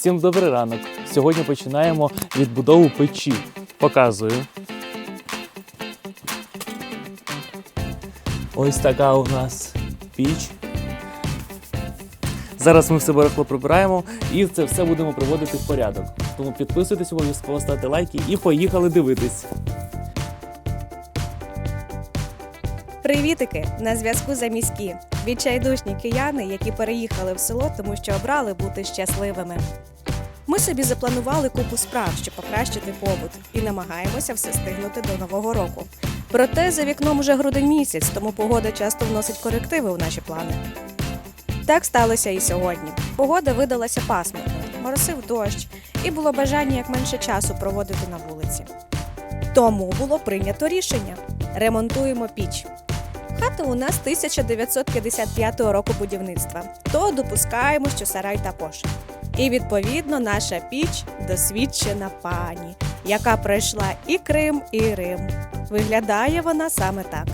Всім добрий ранок. Сьогодні починаємо відбудову печі. Показую. Ось така у нас піч. Зараз ми все барахло прибираємо і це все будемо приводити в порядок. Тому підписуйтесь обов'язково, ставте лайки і поїхали дивитись. Привітики! На зв'язку заміські. Відчайдушні кияни, які переїхали в село, тому що обрали бути щасливими. Ми собі запланували купу справ, щоб покращити побут, і намагаємося все стигнути до нового року. Проте за вікном уже грудень місяць, тому погода часто вносить корективи у наші плани. Так сталося і сьогодні. Погода видалася пасмурною, моросив дощ, і було бажання як менше часу проводити на вулиці. Тому було прийнято рішення: ремонтуємо піч. Хата у нас 1955 року будівництва, то допускаємо, що сарай та пош. І відповідно наша піч досвідчена пані, яка пройшла і Крим, і Рим. Виглядає вона саме так.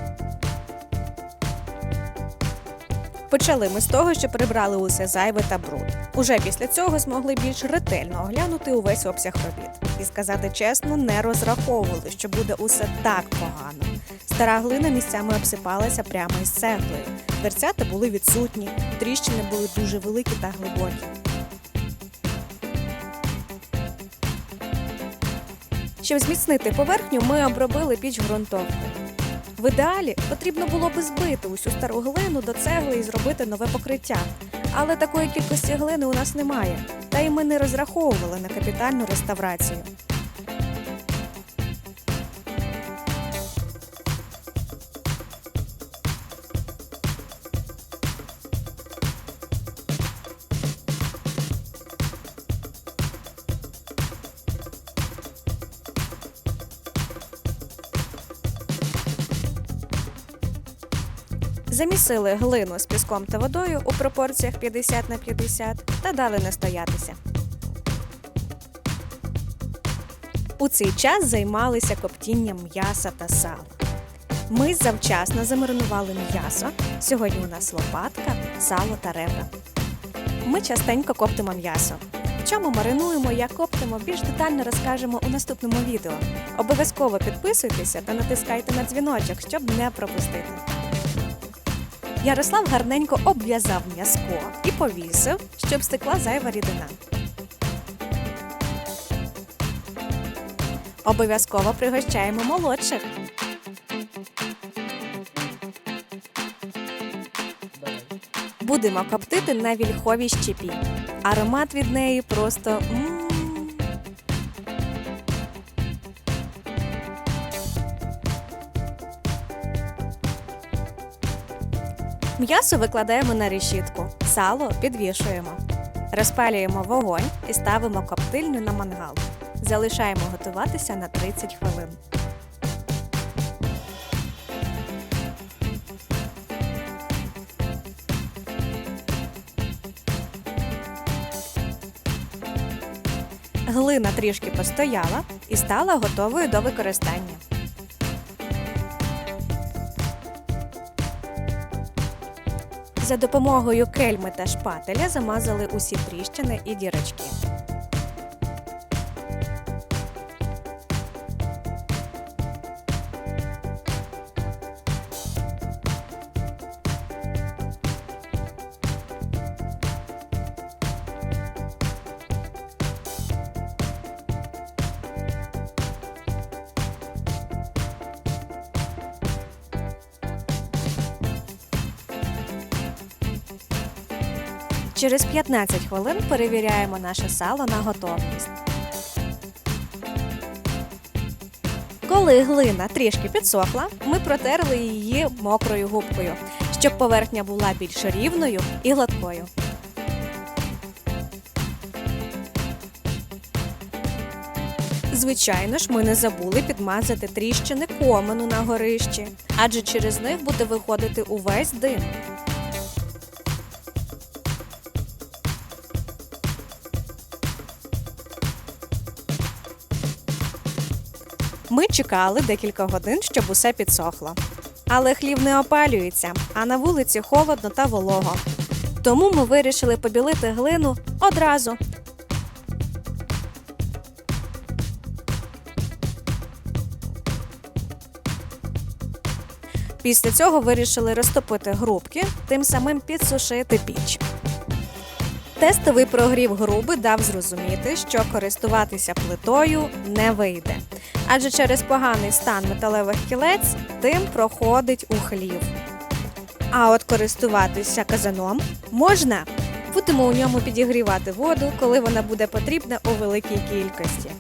Почали ми з того, що прибрали усе зайве та бруд. Уже після цього змогли більш ретельно оглянути увесь обсяг робіт. І сказати чесно, не розраховували, що буде усе так погано. Стара глина місцями обсипалася прямо із цеглою. Дверцята були відсутні, тріщини були дуже великі та глибокі. Щоб зміцнити поверхню, ми обробили піч ґрунтовкою. В ідеалі потрібно було би збити усю стару глину до цегли і зробити нове покриття. Але такої кількості глини у нас немає, та й ми не розраховували на капітальну реставрацію. Замісили глину з піском та водою у пропорціях 50 на 50 та дали настоятися. У цей час займалися коптінням м'яса та сала. Ми завчасно замаринували м'ясо. Сьогодні у нас лопатка, сало та ребра. Ми частенько коптимо м'ясо. В чому маринуємо, як коптимо, більш детально розкажемо у наступному відео. Обов'язково підписуйтеся та натискайте на дзвіночок, щоб не пропустити. Ярослав гарненько обв'язав м'язко і повісив, щоб стекла зайва рідина. Обов'язково пригощаємо молодших. Будемо коптити на вільховій щепі. Аромат від неї просто. м М'ясо викладаємо на решітку, сало підвішуємо. Розпалюємо вогонь і ставимо коптильню на мангал. Залишаємо готуватися на 30 хвилин. Глина трішки постояла і стала готовою до використання. За допомогою кельми та шпателя замазали усі тріщини і дірочки. Через 15 хвилин перевіряємо наше сало на готовність. Коли глина трішки підсохла, ми протерли її мокрою губкою, щоб поверхня була більш рівною і гладкою. Звичайно ж, ми не забули підмазати тріщини комену на горищі, адже через них буде виходити увесь дим. Ми чекали декілька годин, щоб усе підсохло. Але хлів не опалюється, а на вулиці холодно та волого. Тому ми вирішили побілити глину одразу. Після цього вирішили розтопити грубки, тим самим підсушити піч. Тестовий прогрів груби дав зрозуміти, що користуватися плитою не вийде, адже через поганий стан металевих кілець дим проходить у хлів. А от користуватися казаном можна. Будемо у ньому підігрівати воду, коли вона буде потрібна у великій кількості.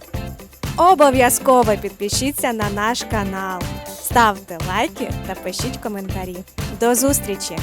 Обов'язково підпишіться на наш канал, ставте лайки та пишіть коментарі. До зустрічі!